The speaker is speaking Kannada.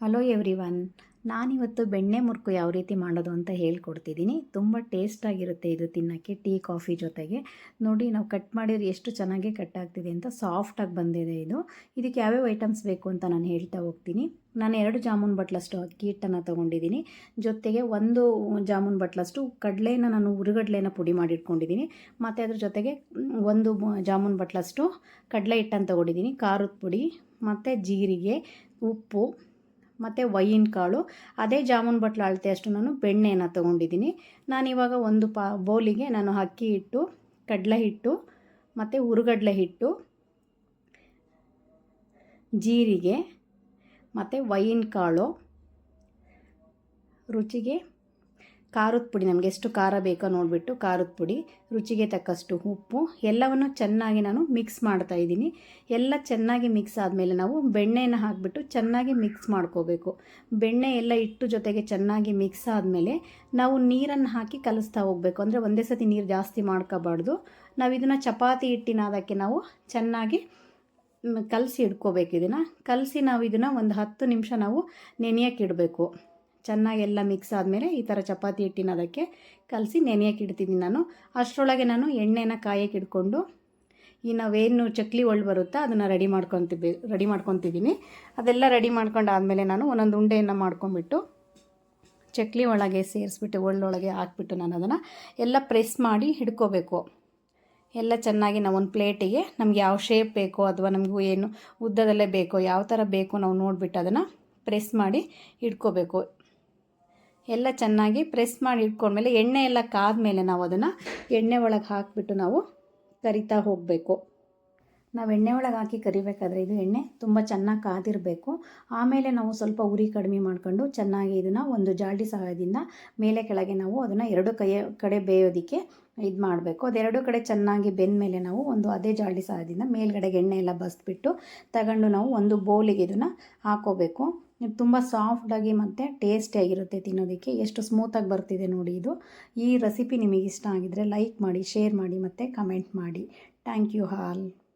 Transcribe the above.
ಹಲೋ ಎವ್ರಿ ಒನ್ ನಾನಿವತ್ತು ಬೆಣ್ಣೆ ಮುರುಕು ಯಾವ ರೀತಿ ಮಾಡೋದು ಅಂತ ಹೇಳ್ಕೊಡ್ತಿದ್ದೀನಿ. ತುಂಬ ಟೇಸ್ಟಾಗಿರುತ್ತೆ ಇದು ತಿನ್ನೋಕ್ಕೆ, ಟೀ, ಕಾಫಿ ಜೊತೆಗೆ. ನೋಡಿ, ನಾವು ಕಟ್ ಮಾಡಿದ್ರೆ ಎಷ್ಟು ಚೆನ್ನಾಗಿ ಕಟ್ ಆಗ್ತಿದೆ ಅಂತ ಸಾಫ್ಟಾಗಿ ಬಂದಿದೆ ಇದು. ಇದಕ್ಕೆ ಯಾವ್ಯಾವ ಐಟಮ್ಸ್ ಬೇಕು ಅಂತ ನಾನು ಹೇಳ್ತಾ ಹೋಗ್ತೀನಿ. ನಾನು ಎರಡು ಜಾಮೂನ್ ಬಟ್ಲಷ್ಟು ಅಕ್ಕಿ ಹಿಟ್ಟನ್ನು ತೊಗೊಂಡಿದ್ದೀನಿ. ಜೊತೆಗೆ ಒಂದು ಜಾಮೂನ್ ಬಟ್ಲಷ್ಟು ಕಡಲೆನ ನಾನು ಉರುಗಡ್ಲೆನ ಪುಡಿ ಮಾಡಿಟ್ಕೊಂಡಿದ್ದೀನಿ. ಮತ್ತು ಅದ್ರ ಜೊತೆಗೆ ಒಂದು ಜಾಮೂನ್ ಬಟ್ಲಷ್ಟು ಕಡಲೆ ಹಿಟ್ಟನ್ನು ತೊಗೊಂಡಿದ್ದೀನಿ. ಖಾರದ ಪುಡಿ, ಮತ್ತು ಜೀರಿಗೆ, ಉಪ್ಪು ಮತ್ತು ವೈನ್ ಕಾಳು, ಅದೇ ಜಾಮೂನ್ ಬಟ್ಲು ಅಳತೆ ಅಷ್ಟು ನಾನು ಬೆಣ್ಣೆಯನ್ನು ತೊಗೊಂಡಿದ್ದೀನಿ. ನಾನಿವಾಗ ಒಂದು ಪಾ, ಬೌಲಿಗೆ ನಾನು ಅಕ್ಕಿ ಹಿಟ್ಟು, ಕಡಲೆ ಹಿಟ್ಟು, ಮತ್ತು ಹುರುಗಡ್ಲೆ ಹಿಟ್ಟು, ಜೀರಿಗೆ, ಮತ್ತು ವೈನ್ ಕಾಳು, ರುಚಿಗೆ ಖಾರದ ಪುಡಿ, ನಮಗೆ ಎಷ್ಟು ಖಾರ ಬೇಕೋ ನೋಡಿಬಿಟ್ಟು ಖಾರದ ಪುಡಿ, ರುಚಿಗೆ ತಕ್ಕಷ್ಟು ಉಪ್ಪು, ಎಲ್ಲವನ್ನು ಚೆನ್ನಾಗಿ ನಾನು ಮಿಕ್ಸ್ ಮಾಡ್ತಾ ಇದ್ದೀನಿ. ಎಲ್ಲ ಚೆನ್ನಾಗಿ ಮಿಕ್ಸ್ ಆದಮೇಲೆ ನಾವು ಬೆಣ್ಣೆನ ಹಾಕಿಬಿಟ್ಟು ಚೆನ್ನಾಗಿ ಮಿಕ್ಸ್ ಮಾಡ್ಕೋಬೇಕು. ಬೆಣ್ಣೆ ಎಲ್ಲ ಇಟ್ಟು ಜೊತೆಗೆ ಚೆನ್ನಾಗಿ ಮಿಕ್ಸ್ ಆದಮೇಲೆ ನಾವು ನೀರನ್ನು ಹಾಕಿ ಕಲಿಸ್ತಾ ಹೋಗಬೇಕು. ಅಂದರೆ ಒಂದೇ ಸತಿ ನೀರು ಜಾಸ್ತಿ ಮಾಡ್ಕೋಬಾರ್ದು. ನಾವು ಇದನ್ನು ಚಪಾತಿ ಹಿಟ್ಟಿನ ಅದಕ್ಕೆ ನಾವು ಚೆನ್ನಾಗಿ ಕಲಸಿ ಇಡ್ಕೋಬೇಕು ಇದನ್ನು. ಕಲಸಿ ನಾವು ಇದನ್ನು ಒಂದು ಹತ್ತು ನಿಮಿಷ ನಾವು ನೆನೆಯೋಕೆ ಇಡಬೇಕು. ಚೆನ್ನಾಗಿ ಎಲ್ಲ ಮಿಕ್ಸ್ ಆದಮೇಲೆ ಈ ಥರ ಚಪಾತಿ ಹಿಟ್ಟಿನ ಅದಕ್ಕೆ ಕಲಸಿ ನೆನೆಯಕ್ಕೆ ಇಡ್ತಿದ್ದೀನಿ ನಾನು. ಅಷ್ಟರೊಳಗೆ ನಾನು ಎಣ್ಣೆನ ಕಾಯಕ್ಕೆ ಇಟ್ಕೊಂಡು ಈ ನಾವೇನು ಚಕ್ಲಿ ಒಳ್ಳು ಬರುತ್ತಾ ಅದನ್ನು ರೆಡಿ ಮಾಡ್ಕೊತೀವಿ ರೆಡಿ ಮಾಡ್ಕೊತಿದ್ದೀನಿ ಅದೆಲ್ಲ ರೆಡಿ ಮಾಡ್ಕೊಂಡಾದಮೇಲೆ ನಾನು ಒಂದೊಂದು ಉಂಡೆಯನ್ನು ಮಾಡ್ಕೊಂಬಿಟ್ಟು ಚಕ್ಲಿ ಒಳಗೆ ಸೇರಿಸ್ಬಿಟ್ಟು ಒಳ್ಳೊಳಗೆ ಹಾಕ್ಬಿಟ್ಟು ನಾನು ಅದನ್ನು ಎಲ್ಲ ಪ್ರೆಸ್ ಮಾಡಿ ಹಿಡ್ಕೋಬೇಕು. ಎಲ್ಲ ಚೆನ್ನಾಗಿ ನಾವು ಒಂದು ಪ್ಲೇಟಿಗೆ ನಮ್ಗೆ ಯಾವ ಶೇಪ್ ಬೇಕೋ ಅಥವಾ ನಮಗೂ ಏನು ಉದ್ದದಲ್ಲೇ ಬೇಕೋ ಯಾವ ಥರ ಬೇಕೋ ನಾವು ನೋಡಿಬಿಟ್ಟು ಅದನ್ನು ಪ್ರೆಸ್ ಮಾಡಿ ಇಟ್ಕೋಬೇಕು ಎಲ್ಲ ಚೆನ್ನಾಗಿ ಪ್ರೆಸ್ ಮಾಡಿ ಇಟ್ಕೊಂಡ್ಮೇಲೆ ಎಣ್ಣೆ ಎಲ್ಲ ಕಾದ್ಮೇಲೆ ನಾವು ಅದನ್ನು ಎಣ್ಣೆ ಒಳಗೆ ಹಾಕಿಬಿಟ್ಟು ನಾವು ಕರಿತಾ ಹೋಗಬೇಕು. ನಾವು ಎಣ್ಣೆ ಒಳಗೆ ಹಾಕಿ ಕರಿಬೇಕಾದ್ರೆ ಇದು ಎಣ್ಣೆ ತುಂಬ ಚೆನ್ನಾಗಿ ಕಾದಿರಬೇಕು. ಆಮೇಲೆ ನಾವು ಸ್ವಲ್ಪ ಉರಿ ಕಡಿಮೆ ಮಾಡ್ಕೊಂಡು ಚೆನ್ನಾಗಿ ಇದನ್ನು ಒಂದು ಜಾಡಿ ಸಹಾಯದಿಂದ ಮೇಲೆ ಕೆಳಗೆ ನಾವು ಅದನ್ನು ಎರಡು ಕೈಯ ಕಡೆ ಬೇಯೋದಕ್ಕೆ ಇದು ಮಾಡಬೇಕು. ಅದೆರಡು ಕಡೆ ಚೆನ್ನಾಗಿ ಬೆಂದ ಮೇಲೆ ನಾವು ಒಂದು ಅದೇ ಜಾಡಿ ಸಹಾಯದಿಂದ ಮೇಲ್ಗಡೆಗೆ ಎಣ್ಣೆ ಎಲ್ಲ ಬಸ್ಬಿಟ್ಟು ತಗೊಂಡು ನಾವು ಒಂದು ಬೌಲಿಗೆ ಇದನ್ನು ಹಾಕೋಬೇಕು. ತುಂಬ ಸಾಫ್ಟಾಗಿ ಮತ್ತು ಟೇಸ್ಟಿಯಾಗಿರುತ್ತೆ ತಿನ್ನೋದಕ್ಕೆ. ಎಷ್ಟು ಸ್ಮೂತಾಗಿ ಬರ್ತಿದೆ ನೋಡಿ ಇದು. ಈ ರೆಸಿಪಿ ನಿಮಗೆ ಇಷ್ಟ ಆಗಿದರೆ ಲೈಕ್ ಮಾಡಿ ಶೇರ್ ಮಾಡಿ ಮತ್ತು ಕಮೆಂಟ್ ಮಾಡಿ. Thank you all